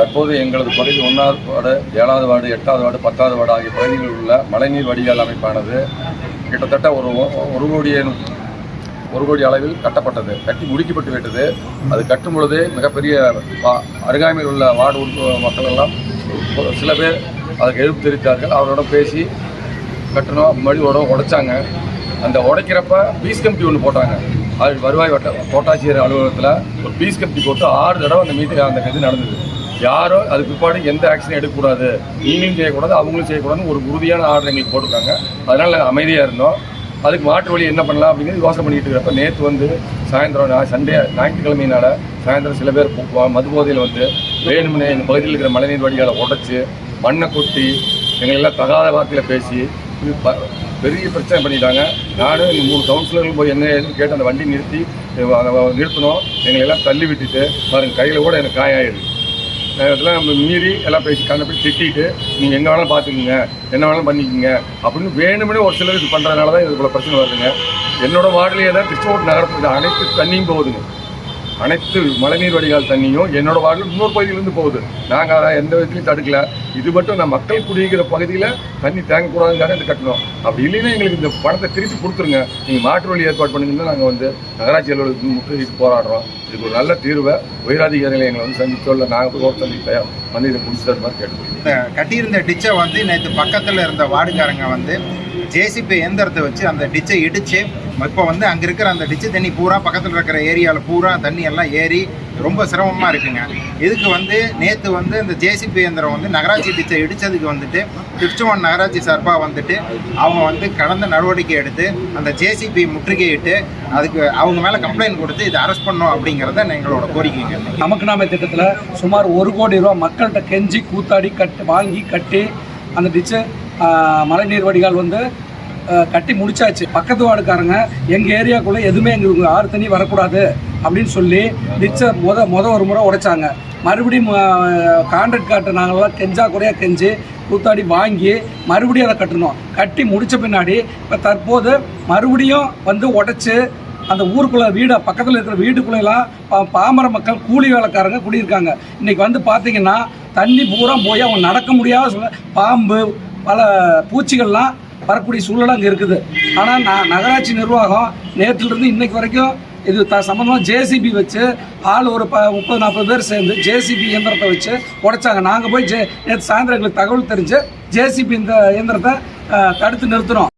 தற்போது எங்களது பகுதி ஒன்றாவது வார்டு ஏழாவது வார்டு எட்டாவது வார்டு பத்தாவது வார்டு ஆகிய பகுதிகளில் உள்ள மழைநீர் வடிகால் அமைப்பானது கிட்டத்தட்ட ஒரு ஒரு கோடியே ஒரு கோடி அளவில் கட்டப்பட்டது. கட்டி முடிக்கப்பட்டு விட்டது. அது கட்டும் பொழுது மிகப்பெரிய வா- அருகாமையில் உள்ள வார்டு மக்கள் எல்லாம் ஒரு சில பேர் அதுக்கு எதிர்ப்பு தெரிவித்தார்கள். அவரோட பேசி கட்டணும் மறுபடியும் உடைச்சாங்க. அந்த உடைக்கிறப்ப பீஸ் கமிட்டி ஒன்று போட்டாங்க. அது வருவாய் வட்ட கோட்டாட்சியர் அலுவலகத்தில் ஒரு பீஸ் கமிட்டி போட்டு ஆறு தடவை அந்த மீட்டிங் அந்த இது நடந்தது. யாரோ அதுக்கு பிற்பாடு எந்த ஆக்ஷனும் எடுக்கக்கூடாது நீங்களும் செய்யக்கூடாது அவங்களும் செய்யக்கூடாதுன்னு ஒரு உறுதியான ஆர்டர் எங்களுக்கு போட்டிருக்காங்க. அதனால் நாங்கள் அமைதியாக இருந்தோம். அதுக்கு மாற்று வழி என்ன பண்ணலாம் அப்படிங்கிறது யோசனை பண்ணிட்டு இருக்கிறப்ப நேற்று வந்து சாயந்தரம் நான் சண்டே ஞாயிற்றுக்கிழமையினால சாயந்தரம் சில பேர் பு- மது போதையில் வந்து வேணும்னே இந்த பகுதியில் இருக்கிற மழைநீர் வழிகளை உடச்சி மண்ணை கொட்டி எங்களெல்லாம் தகாத வார்த்தையில் பேசி இது ப- பெரிய பிரச்சனை பண்ணிட்டாங்க. நானும் இந்த மூணு கவுன்சிலர்கள் போய் என்ன ஏதுன்னு கேட்டு அந்த வண்டி நிறுத்தி அதை நிறுத்தணும் எங்களை எல்லாம் தள்ளி விட்டுட்டு பாருங்கள் கையில் கூட எனக்கு காயாயிடுது இதெல்லாம் நம்ம மீறி எல்லாம் பேசி கண்ணை போய் திட்டிட்டு நீங்கள் எங்கே வேணாலும் பார்த்துக்குங்க என்ன வேணாலும் பண்ணிக்கோங்க அப்படின்னு வேணும்னே ஒரு சிலர் இது பண்ணுறதுனால தான் இதுக்குள்ள பிரச்சனை வருதுங்க. என்னோட வார்டிலேயே தான் திருச்செங்கோடு நகரத்தில் அனைத்து தண்ணியும் போகுதுங்க. அனைத்து மழைநீர் வடிகால் தண்ணியும் என்னோட வார்டில் இன்னொரு பகுதியிலேருந்து போகுது. நாங்கள் அதை எந்த விதத்துலையும் தடுக்கல. இது மட்டும் நான் மக்கள் குடியிருக்கிற பகுதியில் தண்ணி தேங்கக்கூடாதுங்காக இது கட்டணும். அப்படி இல்லைன்னா எங்களுக்கு இந்த பணத்தை திருப்பி கொடுத்துருங்க. நீங்கள் மாற்று வழி ஏற்பாடு பண்ணுங்கன்னா நாங்கள் வந்து நகராட்சி அலுவலகத்துக்கு முற்றுகைக்கு போராடுறோம். இதுக்கு ஒரு நல்ல தீர்வை உயரதிகாரிகளை எங்களை வந்து சந்திச்சோ இல்லை நாங்கள் போய் ஒரு வந்து இதை முடிச்சு மாதிரி கட்டியிருந்த டிச்சை வந்து நேற்று பக்கத்தில் இருந்த வார்டுக்காரங்க வந்து ஜேசிபி இயந்திரத்தை வச்சு அந்த டிச்சை இடித்து இப்போ வந்து அங்கே இருக்கிற அந்த டிச்சு தண்ணி பூரா பக்கத்தில் இருக்கிற ஏரியாவில் பூரா தண்ணி எல்லாம் ஏறி ரொம்ப சிரமமாக இருக்குங்க. இதுக்கு வந்து நேற்று வந்து இந்த ஜேசிபி இயந்திரம் வந்து நகராட்சி டிச்சை இடித்ததுக்கு வந்துட்டு திருச்சுவன் நகராட்சி சார்பாக வந்துட்டு அவங்க வந்து கடந்த நடவடிக்கை எடுத்து அந்த ஜேசிபி முற்றுகையிட்டு அதுக்கு அவங்க மேலே கம்ப்ளைண்ட் கொடுத்து இதை அரெஸ்ட் பண்ணோம் அப்படிங்கிறத எங்களோட கோரிக்கைங்க. நமக்கு நாம திட்டத்தில் சுமார் ஒரு கோடி ரூபா மக்கள்கிட்ட கெஞ்சி கூத்தாடி கட்டி வாங்கி கட்டி அந்த டிச்சை மழைநீர் வடிகால் வந்து கட்டி முடிச்சாச்சு. பக்கத்து வார்டுக்காரங்க எங்கள் ஏரியாக்குள்ளே எதுவுமே எங்களுக்கு ஆறு தண்ணி வரக்கூடாது அப்படின்னு சொல்லி டிச்சை முத முத ஒரு முறை உடைச்சாங்க. மறுபடியும் கான்ட்ராக்ட் காட்டு நாங்கள்லாம் கெஞ்சா குறையாக கெஞ்சி கூத்தாடி வாங்கி மறுபடியும் அதை கட்டணும். கட்டி முடித்த பின்னாடி இப்போ தற்போது மறுபடியும் வந்து உடைச்சி அந்த ஊருக்குள்ளே வீடு பக்கத்தில் இருக்கிற வீட்டுக்குள்ளெல்லாம் பா- பாமர மக்கள் கூலி வேலைக்காரங்க குடியிருக்காங்க. இன்றைக்கி வந்து பார்த்தீங்கன்னா தண்ணி பூரா போய் அவங்க நடக்க முடியாத சொல்ல பாம்பு பல பூச்சிகள்லாம் வரக்கூடிய சூழல் அங்கே இருக்குது. ஆனால் நான் நகராட்சி நிர்வாகம் நேற்றிலிருந்து இன்னைக்கு வரைக்கும் இது த சம்மந்தமாக ஜேசிபி வச்சு ஆள் ஒரு ப முப்பது நாற்பது பேர் சேர்ந்து ஜேசிபி இயந்திரத்தை வச்சு உடைச்சாங்க. நாங்கள் போய் ஜே நேற்று சாயந்தரம் எங்களுக்கு தகவல் தெரிஞ்சு ஜேசிபி இந்த இயந்திரத்தை தடுத்து நிறுத்தினோம்.